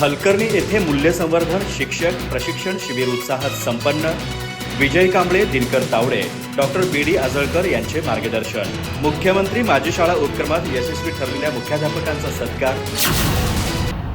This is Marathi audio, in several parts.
हलकर्णी येथे मूल्यसंवर्धन शिक्षक प्रशिक्षण शिबिर उत्साहात संपन्न. Vijay Kamble Dinkar Tawde doctor B D Ajalkar यांचे मार्गदर्शन. मुख्यमंत्री माझी शाळा उपक्रमात यशस्वी ठरलेल्या मुख्याध्यापकांचा सत्कार.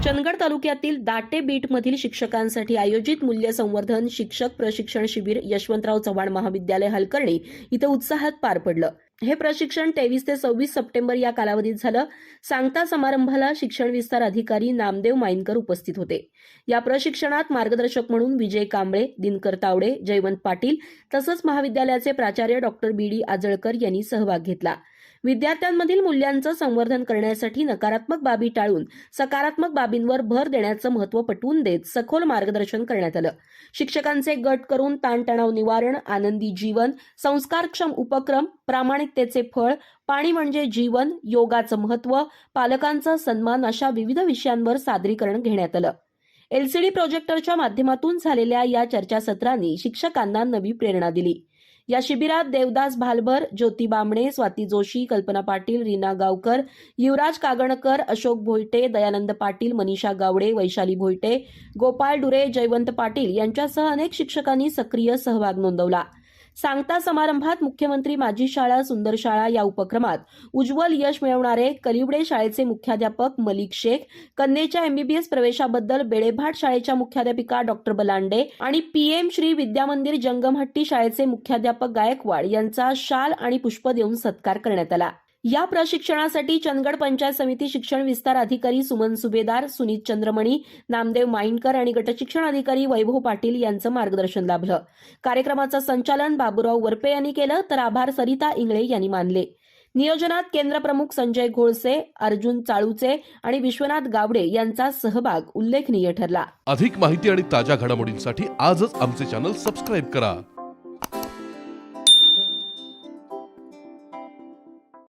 चंदगड तालुक्यातील दाटे बीटमधील शिक्षकांसाठी आयोजित मूल्य संवर्धन शिक्षक प्रशिक्षण शिबिर यशवंतराव चव्हाण महाविद्यालय हलकर्णी इथं उत्साहात पार पडलं. हे प्रशिक्षण तेवीस ते सव्वीस सप्टेंबर या कालावधीत झालं. सांगता समारंभाला शिक्षण विस्तार अधिकारी नामदेव माईनकर उपस्थित होते. या प्रशिक्षणात मार्गदर्शक म्हणून विजय कांबळे दिनकर तावडे जयवंत पाटील तसंच महाविद्यालयाचे प्राचार्य डॉक्टर बी डी आजळकर यांनी सहभाग घेतला. विद्यार्थ्यांमधील मूल्यांचं संवर्धन करण्यासाठी नकारात्मक बाबी टाळून सकारात्मक बाबींवर भर देण्याचं महत्त्व पटवून देत सखोल मार्गदर्शन करण्यात आलं. शिक्षकांचे गट करून ताणतणाव निवारण आनंदी जीवन संस्कारक्षम उपक्रम प्रामाणिकतेचे फळ पाणी म्हणजे जीवन योगाचं महत्त्व पालकांचा सन्मान अशा विविध विषयांवर सादरीकरण घेण्यात आलं. एलसीडी प्रोजेक्टरच्या माध्यमातून झालेल्या या चर्चासत्रांनी शिक्षकांना नवी प्रेरणा दिली. या शिबिरात देवदास भालभर ज्योती बामणे स्वाती जोशी कल्पना पाटील रीना गावकर युवराज कागणकर अशोक भोईटे दयानंद पाटील मनीषा गावडे वैशाली भोईटे गोपाळ डुरे जयवंत पाटील यांच्यासह अनेक शिक्षकांनी सक्रिय सहभाग नोंदवला. सांगता समारंभात मुख्यमंत्री माझी शाळा सुंदर शाळा या उपक्रमात उज्ज्वल यश मिळवणारे कलिवडे शाळेचे मुख्याध्यापक मलिक शेख कन्येच्या एमबीबीएस प्रवेशाबद्दल बेळेभाट शाळेच्या मुख्याध्यापिका डॉक्टर बलांडे आणि पीएम श्री विद्यामंदिर जंगमहट्टी शाळेचे मुख्याध्यापक गायकवाड यांचा शाल आणि पुष्प देऊन सत्कार करण्यात आला. या प्रशिक्षणासाठी चंदगड पंचायत समिती शिक्षण विस्तार अधिकारी सुमन सुभेदार सुनीत चंद्रमणी नामदेव माइंडकर आणि गटशिक्षण अधिकारी वैभव पाटील यांचं मार्गदर्शन लाभलं. कार्यक्रमाचं संचालन बाबूराव वरपे यांनी केलं तर आभार सरिता इंगळे यांनी मानले. नियोजनात केंद्रप्रमुख संजय घोळसे अर्जुन चाळूचे आणि विश्वनाथ गावडे यांचा सहभाग उल्लेखनीय ठरला. अधिक माहिती आणि ताज्या घडामोडींसाठी आजच आमचे चॅनल सबस्क्राईब करा.